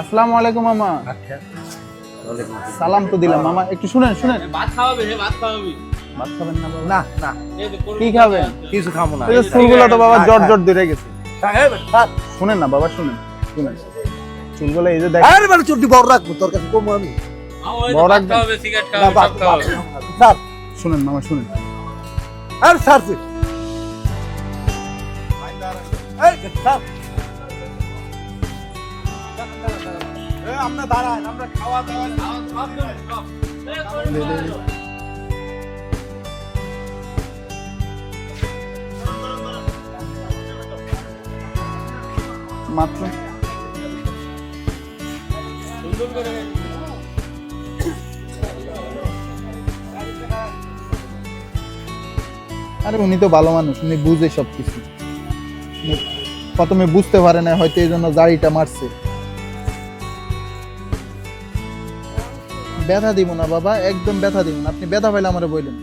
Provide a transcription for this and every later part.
আসসালামু আলাইকুম মামা। আচ্ছা সালাম তো দিলাম মামা একটু শুনেন শুনেন। ভাত খাওয়াবে হে ভাত খাওয়াবি। ভাত খাবেন না বাবা? না না। এই যে করবি কি খাবেন? কিছু খাব না। এই চুলগুলো তো বাবা হ্যাঁ, জট হ্যাঁ। জট ধরে গেছে। হ্যাঁ, হ্যাঁ। শুনেন না বাবা শুনেন শুনেন। চুলগুলো এই যে দেখ আরে মানে চুটি বড় রাখব তোর কাছে কম আমি। বড় একদম। সিগারেট খাওয়াবে স্যার। শুনেন মামা শুনেন। আর স্যার স্যার। মাত্র। আরে উনি তো ভালো মানুষ, উনি বুঝে সব কিছু প্রথমে বুঝতে পারে না হয়তো এই জন্য জাড়িটা মারছে। ব্যথা দিব না বাবা একদম ব্যথা দিব না। আপনি ব্যথা পাইলে আমার বললেন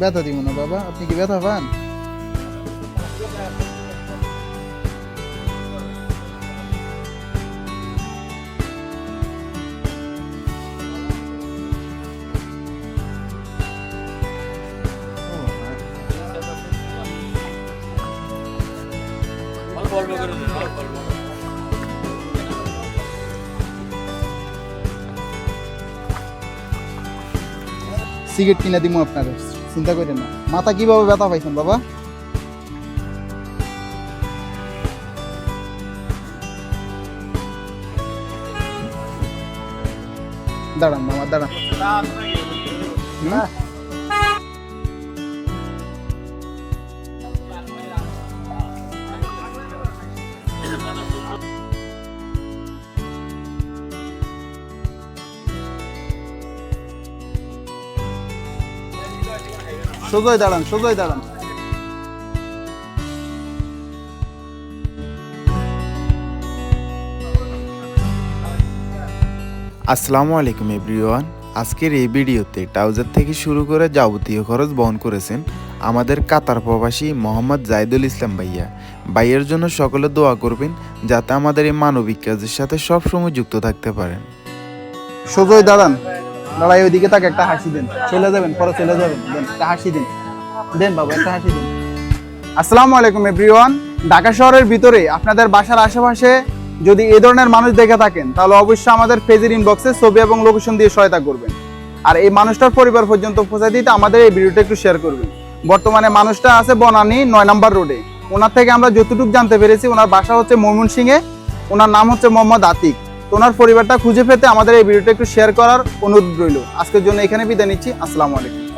ব্যথা দিব না বাবা। আপনি কি ব্যথা পান? অল্প করে সিগারেট কিনে দিব আপনার চিন্তা করেন না। মাথা কীভাবে ব্যথা পাইছেন বাবা? দাঁড়ান মামা দাঁড়ান। সোজাই দাঁড়ান সোজাই দাঁড়ান। আসসালামু আলাইকুম এভরিওয়ান। আজকের এই ভিডিওতে ট্রাউজার থেকে শুরু করে যাবতীয় খরচ বহন করেছেন আমাদের কাতার প্রবাসী মোহাম্মদ জাইদুল ইসলাম ভাইয়া। ভাইয়ের জন্য সকলে দোয়া করবেন যাতে আমাদের এই মানবিক কাজের সাথে সবসময় যুক্ত থাকতে পারেন। সোজাই দাঁড়ান। দাঁড়াই ওইদিকে তাকে একটা হাসি দেন। চলে যাবেন, পরে চলে যাবেন, দেন একটা হাসি দিন। দেন বাবা, একটা হাসি দিন। আসসালামু আলাইকুম এভরিওয়ান। ঢাকা শহরের ভিতরে আপনাদের বাসার আশেপাশে যদি এই ধরনের মানুষ দেখে থাকেন, তাহলে অবশ্যই আমাদের পেজের ইনবক্সে ছবি এবং লোকেশন দিয়ে সহায়তা করবেন। আর এই মানুষটার পরিবার পর্যন্ত পৌঁছে দিতে আমাদের এই ভিডিওটা একটু শেয়ার করবেন। বর্তমানে মানুষটা আছে বনানী, নয় নম্বর রোডে ওনার থেকে আমরা যতটুকু জানতে পেরেছি, ওনার বাসা হচ্ছে ময়মনসিংহে। ওনার নাম হচ্ছে মোহাম্মদ আতিক। তো ওনার পরিবারটা খুঁজে পেতে আমাদের এই ভিডিওটা একটু শেয়ার করার অনুরোধ রইল। আজকের জন্য এখানে বিদায় নিচ্ছি। আসসালামু আলাইকুম।